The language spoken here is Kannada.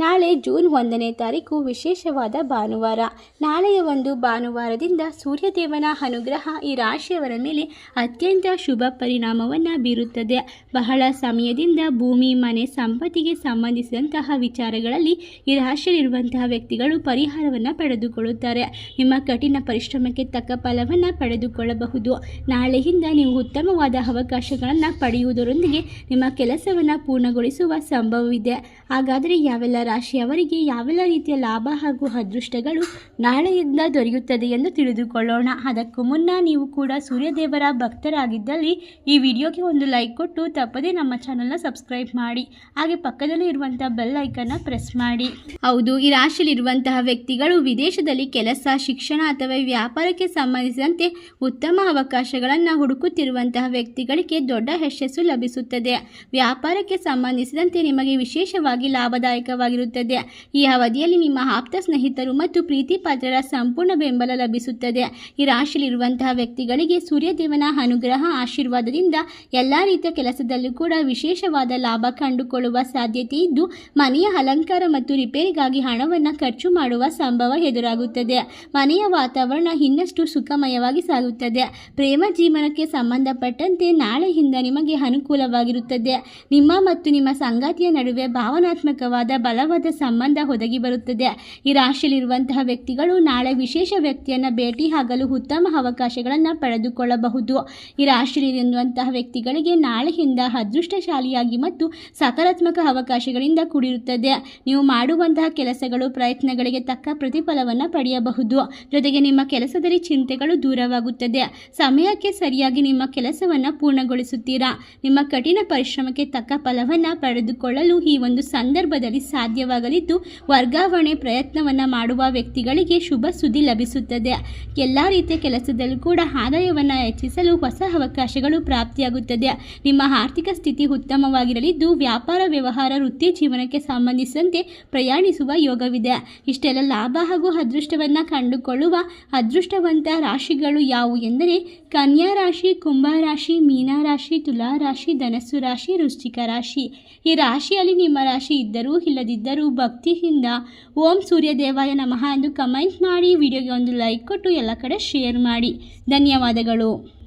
ನಾಳೆ ಜೂನ್ ಒಂದನೇ ತಾರೀಕು ವಿಶೇಷವಾದ ಭಾನುವಾರ. ನಾಳೆಯ ಒಂದು ಭಾನುವಾರದಿಂದ ಸೂರ್ಯದೇವನ ಅನುಗ್ರಹ ಈ ರಾಶಿಯವರ ಮೇಲೆ ಅತ್ಯಂತ ಶುಭ ಪರಿಣಾಮವನ್ನು ಬೀರುತ್ತದೆ. ಬಹಳ ಸಮಯದಿಂದ ಭೂಮಿ, ಮನೆ, ಸಂಪತ್ತಿಗೆ ಸಂಬಂಧಿಸಿದಂತಹ ವಿಚಾರಗಳಲ್ಲಿ ಈ ರಾಶಿಯಲ್ಲಿರುವಂತಹ ವ್ಯಕ್ತಿಗಳು ಪರಿಹಾರವನ್ನು ಪಡೆದುಕೊಳ್ಳುತ್ತಾರೆ. ನಿಮ್ಮ ಕಠಿಣ ಪರಿಶ್ರಮಕ್ಕೆ ತಕ್ಕ ಫಲವನ್ನು ಪಡೆದುಕೊಳ್ಳಬಹುದು. ನಾಳೆಯಿಂದ ನೀವು ಉತ್ತಮವಾದ ಅವಕಾಶಗಳನ್ನು ಪಡೆಯುವುದರೊಂದಿಗೆ ನಿಮ್ಮ ಕೆಲಸವನ್ನು ಪೂರ್ಣಗೊಳಿಸುವ ಸಂಭವವಿದೆ. ಹಾಗಾದರೆ ಯಾವೆಲ್ಲ ರಾಶಿಯವರಿಗೆ ಯಾವೆಲ್ಲ ರೀತಿಯ ಲಾಭ ಹಾಗೂ ಅದೃಷ್ಟಗಳು ನಾಳೆಯಿಂದ ದೊರೆಯುತ್ತದೆ ಎಂದು ತಿಳಿದುಕೊಳ್ಳೋಣ. ಅದಕ್ಕೂ ಮುನ್ನ ನೀವು ಕೂಡ ಸೂರ್ಯದೇವರ ಭಕ್ತರಾಗಿದ್ದಲ್ಲಿ ಈ ವಿಡಿಯೋಗೆ ಒಂದು ಲೈಕ್ ಕೊಟ್ಟು ತಪ್ಪದೇ ನಮ್ಮ ಚಾನಲ್ನ ಸಬ್ಸ್ಕ್ರೈಬ್ ಮಾಡಿ. ಹಾಗೆ ಪಕ್ಕದಲ್ಲಿ ಇರುವಂಥ ಬೆಲ್ ಐಕನ್ನ ಪ್ರೆಸ್ ಮಾಡಿ. ಹೌದು, ಈ ರಾಶಿಯಲ್ಲಿರುವಂತಹ ವ್ಯಕ್ತಿಗಳು ವಿದೇಶದಲ್ಲಿ ಕೆಲಸ, ಶಿಕ್ಷಣ ಅಥವಾ ವ್ಯಾಪಾರಕ್ಕೆ ಸಂಬಂಧಿಸಿದಂತೆ ಉತ್ತಮ ಅವಕಾಶಗಳನ್ನು ಹುಡುಕುತ್ತಿರುವಂತಹ ವ್ಯಕ್ತಿಗಳಿಗೆ ದೊಡ್ಡ ಯಶಸ್ಸು ಲಭಿಸುತ್ತದೆ. ವ್ಯಾಪಾರಕ್ಕೆ ಸಂಬಂಧಿಸಿದಂತೆ ನಿಮಗೆ ವಿಶೇಷವಾಗಿ ಲಾಭದಾಯಕವಾಗಿರುತ್ತದೆ ಈ ಅವಧಿಯಲ್ಲಿ ನಿಮ್ಮ ಆಪ್ತ ಸ್ನೇಹಿತರು ಮತ್ತು ಪ್ರೀತಿ ಪಾತ್ರರ ಸಂಪೂರ್ಣ ಬೆಂಬಲ ಲಭಿಸುತ್ತದೆ. ಈ ರಾಶಿಯಲ್ಲಿರುವಂತಹ ವ್ಯಕ್ತಿಗಳಿಗೆ ಸೂರ್ಯದೇವನ ಅನುಗ್ರಹ, ಆಶೀರ್ವಾದದಿಂದ ಎಲ್ಲ ರೀತಿಯ ಕೆಲಸದಲ್ಲೂ ಕೂಡ ವಿಶೇಷವಾದ ಲಾಭ ಕಂಡುಕೊಳ್ಳುವ ಸಾಧ್ಯತೆ ಇದ್ದು, ಮನೆಯ ಅಲಂಕಾರ ಮತ್ತು ರಿಪೇರಿಗಾಗಿ ಹಣವನ್ನು ಖರ್ಚು ಮಾಡುವ ಸಂಭವ ಎದುರಾಗುತ್ತದೆ. ಮನೆಯ ವಾತಾವರಣ ಇನ್ನಷ್ಟು ಸುಖಮಯವಾಗಿ ಸಾಗುತ್ತದೆ. ಪ್ರೇಮ ಜೀವನಕ್ಕೆ ಸಂಬಂಧಪಟ್ಟಂತೆ ನಾಳೆಯಿಂದ ನಿಮಗೆ ಅನುಕೂಲವಾಗಿರುತ್ತದೆ. ನಿಮ್ಮ ಮತ್ತು ನಿಮ್ಮ ಸಂಗಾತಿಯ ನಡುವೆ ಭಾವನಾತ್ಮಕವಾದ ಬಲವಾದ ಸಂಬಂಧ ಒದಗಿ ಬರುತ್ತದೆ. ಈ ರಾಶಿಯಲ್ಲಿರುವಂತಹ ವ್ಯಕ್ತಿಗಳು ನಾಳೆ ವಿಶೇಷ ವ್ಯಕ್ತಿಯನ್ನು ಭೇಟಿ ಆಗಲು ಉತ್ತಮ ಅವಕಾಶಗಳನ್ನು ಪಡೆದುಕೊಳ್ಳಬಹುದು. ಈ ರಾಶಿಯಲ್ಲಿರುವಂತಹ ವ್ಯಕ್ತಿಗಳಿಗೆ ನಾಳೆಯಿಂದ ಅದೃಷ್ಟಶಾಲಿಯಾಗಿ ಮತ್ತು ಸಕಾರಾತ್ಮಕ ಅವಕಾಶಗಳಿಂದ ಕೂಡಿರುತ್ತದೆ. ನೀವು ಮಾಡುವಂತಹ ಕೆಲಸಗಳು ಪ್ರಯತ್ನಗಳಿಗೆ ತಕ್ಕ ಪ್ರತಿಫಲವನ್ನು ಪಡೆಯಬಹುದು. ಜೊತೆಗೆ ನಿಮ್ಮ ಕೆಲಸದಲ್ಲಿ ಚಿಂತೆಗಳು ದೂರವಾಗುತ್ತದೆ. ಸಮಯಕ್ಕೆ ಸರಿಯಾಗಿ ನಿಮ್ಮ ಕೆಲಸವನ್ನು ಪೂರ್ಣಗೊಳಿಸುತ್ತೀರಾ? ನಿಮ್ಮ ಕಠಿಣ ಪರಿಶ್ರಮಕ್ಕೆ ತಕ್ಕ ಫಲವನ್ನು ಪಡೆದುಕೊಳ್ಳಲು ಈ ಒಂದು ಸಂದರ್ಭದಲ್ಲಿ ಸಾಧ್ಯವಾಗಲಿದ್ದು, ವರ್ಗಾವಣೆ ಪ್ರಯತ್ನವನ್ನು ಮಾಡುವ ವ್ಯಕ್ತಿಗಳಿಗೆ ಶುಭ ಸುದ್ದಿ ಲಭಿಸುತ್ತದೆ. ಎಲ್ಲ ರೀತಿಯ ಕೆಲಸದಲ್ಲೂ ಕೂಡ ಆದಾಯವನ್ನು ಹೆಚ್ಚಿಸಲು ಹೊಸ ಅವಕಾಶಗಳು ಪ್ರಾಪ್ತಿಯಾಗುತ್ತದೆ. ನಿಮ್ಮ ಆರ್ಥಿಕ ಸ್ಥಿತಿ ಉತ್ತಮವಾಗಿರಲಿದ್ದು, ವ್ಯಾಪಾರ ವ್ಯವಹಾರ, ವೃತ್ತಿ ಜೀವನಕ್ಕೆ ಸಂಬಂಧಿಸಿದಂತೆ ಪ್ರಯಾಣಿಸುವ ಯೋಗವಿದೆ. ಇಷ್ಟೆಲ್ಲ ಲಾಭ ಹಾಗೂ ಅದೃಷ್ಟವನ್ನು ಕಂಡುಕೊಳ್ಳುವ ಅದೃಷ್ಟವಂತ ರಾಶಿಗಳು ಯಾವುವು ಎಂದರೆ, ಕನ್ಯಾ ರಾಶಿ, ಕುಂಭ ರಾಶಿ, ಮೀನ ರಾಶಿ, ತುಲಾ ರಾಶಿ, ಧನಸ್ಸು ರಾಶಿ, ವೃಶ್ಚಿಕ ರಾಶಿ. ಈ ರಾಶಿಯಲ್ಲಿ ನಿಮ್ಮ ರಾಶಿ ಇದ್ದರೂ ಇಲ್ಲದಿದ್ದರೂ ಭಕ್ತಿಯಿಂದ ಓಂ ಸೂರ್ಯದೇವಾಯ ನಮಃ ಎಂದು ಕಮೆಂಟ್ ಮಾಡಿ, ವಿಡಿಯೋಗೆ ಒಂದು ಲೈಕ್ ಕೊಟ್ಟು ಎಲ್ಲ ಕಡೆ ಶೇರ್ ಮಾಡಿ. ಧನ್ಯವಾದಗಳು.